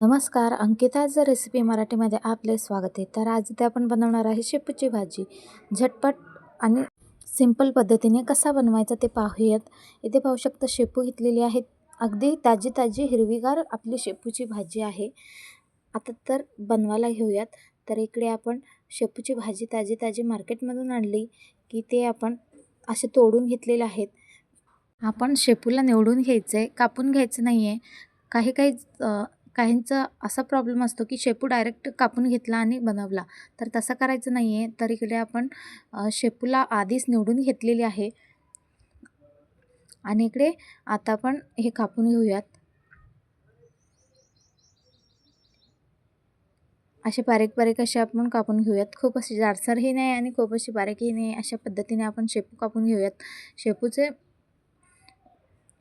नमस्कार अंकिताचं रेसिपी मराठीमध्ये आपले स्वागत आहे. तर आज इथे आपण बनवणार आहे शेपूची भाजी. झटपट आणि सिंपल पद्धतीने कसा बनवायचा ते पाहूयात. इथे पाहू शकता शेपू घेतलेली आहेत. अगदी ताजी ताजी हिरवीगार आपली शेपूची भाजी आहे. आता तर बनवायला घेऊयात. तर इकडे आपण शेपूची भाजी ताजी ताजी मार्केटमधून आणली की ते आपण असे तोडून घेतलेले आहेत. आपण शेपूला निवडून घ्यायचं आहे कापून घ्यायचं नाही आहे काही काही काहींचा असा प्रॉब्लेम असतो की शेपू डायरेक्ट कापून घेतला आणि बनवला. तर तसं करायचं नाही आहे तर इकडे आपण शेपूला आधीच निवडून घेतलेली आहे. आणि इकडे आता आपण हे कापून घेऊयात. असे बारीक बारीक असे आपण कापून घेऊयात. खूप अशी जाडसरही नाही आणि खूप अशी बारीकही नाही. अशा पद्धतीने आपण शेपू कापून घेऊयात. शेपूचे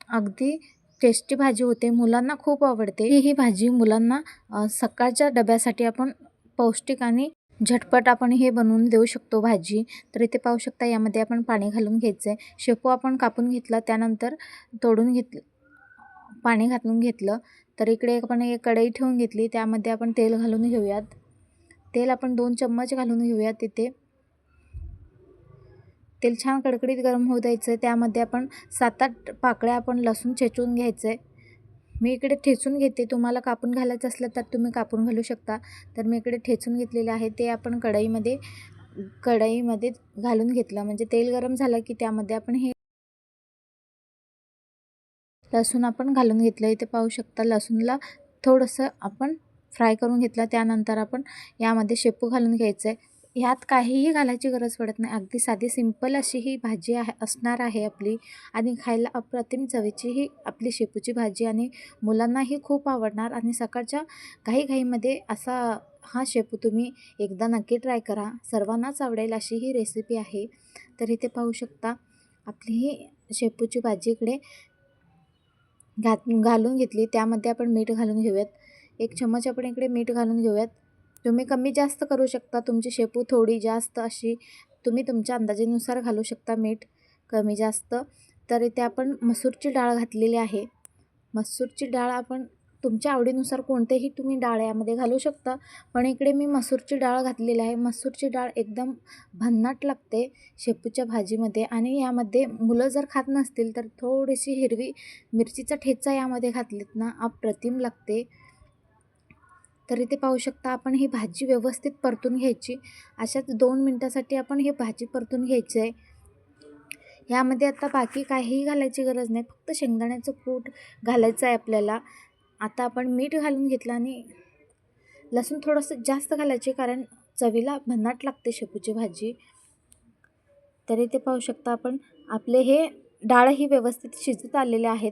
अगदी टेस्टी भाजी होते मुलांना खूप आवडते. ही ही भाजी मुलांना सकाळच्या डब्यासाठी आपण पौष्टिक आणि झटपट आपण हे बनवून देऊ शकतो भाजी. तर इथे पाहू शकता यामध्ये आपण पाणी घालून घ्यायचं आहे शेपू आपण कापून घेतला त्यानंतर तोडून घेतलं पाणी घालून घेतलं. तर इकडे आपण एक कढई ठेवून घेतली त्यामध्ये आपण तेल घालून घेऊयात. तेल आपण दोन चम्मच घालून घेऊयात तिथे तेल छान कडकडीत गरम होऊ द्यायचं. आहे त्यामध्ये आपण सात आठ पाकळ्या आपण लसूण चेचून घ्यायचं. आहे मी इकडे ठेचून घेते. तुम्हाला कापून घालायचं असलं तर तुम्ही कापून घालू शकता. तर मी इकडे ठेचून घेतलेले आहे. ते आपण कढईमध्ये कढईमध्ये घालून घेतलं. म्हणजे तेल गरम झालं की त्यामध्ये आपण हे लसूण आपण घालून घेतलं. इथे पाहू शकता लसूणला थोडंसं आपण फ्राय करून घेतलं. त्यानंतर आपण यामध्ये शेपू घालून घ्यायचं. आहे ह्यात काहीही घालायची गरज पडत नाही. अगदी साधी सिंपल अशी ही भाजी आहे असणार आहे आपली आणि खायला अप्रतिम चवीची ही आपली शेपूची भाजी आणि मुलांनाही खूप आवडणार आणि सकाळच्या घाईघाईमध्ये असा हा शेपू तुम्ही एकदा नक्की ट्राय करा. सर्वांनाच आवडेल अशी ही रेसिपी आहे. तर इथे पाहू शकता आपली ही शेपूची भाजी इकडे घात घालून घेतली. त्यामध्ये आपण मीठ घालून घेऊयात. एक चम्मच आपण इकडे मीठ घालून घेऊयात. तुम्ही कमी जास्त करू शकता तुमची शेपू थोडी जास्त अशी तुम्ही तुमच्या अंदाजेनुसार घालू शकता मीठ कमी जास्त. तर इथे आपण मसूरची डाळ घातलेली आहे. मसूरची डाळ आपण तुमच्या आवडीनुसार कोणतेही तुम्ही डाळ यामध्ये घालू शकता. पण इकडे मी मसूरची डाळ घातलेली आहे. मसूरची डाळ एकदम भन्नाट लागते शेपूच्या भाजीमध्ये आणि यामध्ये मुलं जर खात नसतील तर थोडीशी हिरवी मिरचीचा ठेचा यामध्ये घातलीत ना अप्रतिम लागते. तर इथे पाहू शकता आपण ही भाजी व्यवस्थित परतून घ्यायची. अशाच दोन मिनटासाठी आपण ही भाजी परतून घ्यायची आहे ह्यामध्ये आता बाकी काहीही घालायची गरज नाही. फक्त शेंगदाण्याचं कूट घालायचं आहे आपल्याला. आता आपण मीठ घालून घेतलं आणि लसूण थोडंसं जास्त घालायचे कारण चवीला भन्नाट लागते शेपूची भाजी. तर इथे पाहू शकता आपण आपले हे डाळही व्यवस्थित शिजत आलेले आहेत.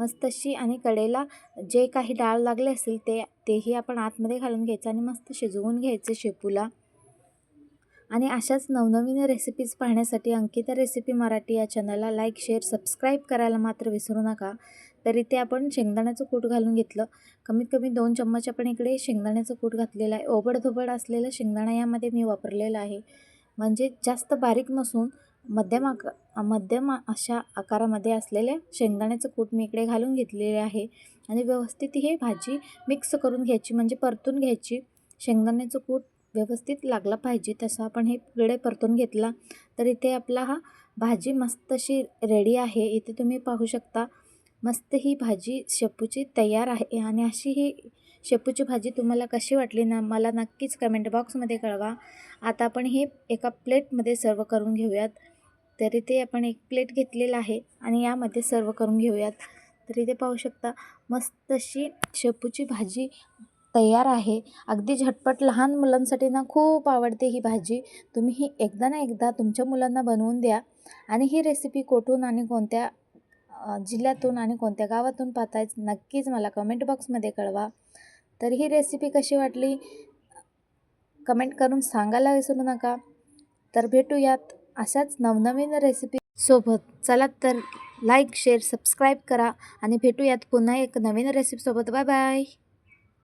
मस्त अशी आणि कडेला जे काही डाळ लागले असेल ते तेही आपण आतमध्ये घालून घ्यायचं आणि मस्त शिजवून घ्यायचे शेपूला. आणि अशाच नवनवीन रेसिपीज पाहण्यासाठी अंकिता रेसिपी मराठी या चॅनलला लाईक शेअर सबस्क्राईब करायला मात्र विसरू नका. तर इथे आपण शेंगदाण्याचं कूट घालून घेतलं. कमीत कमी दोन चम्मच आपण इकडे शेंगदाण्याचं कूट घातलेलं आहे. ओबडधोबड असलेलं शेंगदाणा यामध्ये मी वापरलेलं आहे. म्हणजे जास्त बारीक नसून मध्यम आका मध्यम अशा आकारामध्ये असलेले शेंगदाण्याचं कूट मी इकडे घालून घेतलेले आहे. आणि व्यवस्थित हे भाजी मिक्स करून घ्यायची म्हणजे परतून घ्यायची. शेंगदाण्याचं कूट व्यवस्थित लागला पाहिजे तसं आपण हे इकडे परतून घेतला तर इथे आपला हा भाजी मस्त अशी रेडी आहे. इथे तुम्ही पाहू शकता मस्त ही भाजी शेपूची तयार आहे. आणि अशी ही शेपूची भाजी तुम्हाला कशी वाटली ना मला नक्कीच कमेंट बॉक्समध्ये कळवा. आता आपण हे एका प्लेटमध्ये सर्व करून घेऊयात. तर इथे आपण एक प्लेट घेतलेला आहे आणि यामध्ये सर्व करून घेऊयात. तर इथे पाहू शकता मस्त अशी शेपूची भाजी तयार आहे. अगदी झटपट लहान मुलांसाठी ना खूप आवडते ही भाजी. तुम्ही ही एकदा ना एकदा तुमच्या मुलांना बनवून द्या. आणि ही रेसिपी कुठून आणि कोणत्या जिल्ह्यातून आणि कोणत्या गावातून पाहताय नक्कीच मला कमेंट बॉक्समध्ये कळवा. तर ही रेसिपी कशी वाटली? कमेंट करून सांगायला विसरू नका. तर भेटूयात. अशाच नवनवीन रेसिपी सोबत. चला तर लाईक शेअर सबस्क्राईब करा. आणि भेटूयात पुन्हा एक नवीन रेसिपीसोबत बाय बाय